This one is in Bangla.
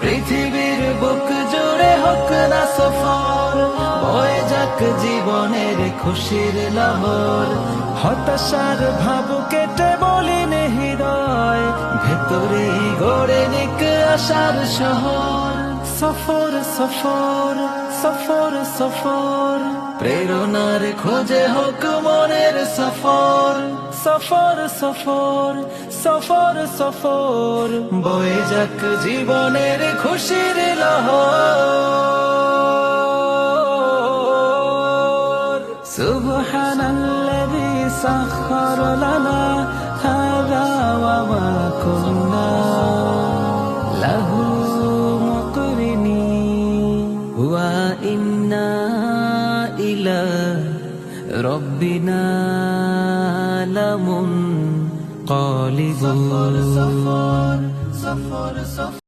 পৃথিবীর বুক জুড়ে হোক না সফর, বয়ে যাক জীবনের খুশির লহর। হতাশার ভাব কেটে বলিন হৃদয়, ভেতরে গড়ে নিক আশার শহর। সফর সফর সফর সফর, প্রেরণার খোঁজে হোক মনের সফর। সফর সফর সফর সফর। বয়ে যাক জীবনের খুশির লহর। সুবহানাল্লাযী সাখখার লানা হাযা ওয়া মা কুন্না লাহু ইলা ربنا لم قالب صفر صفر صفر صفر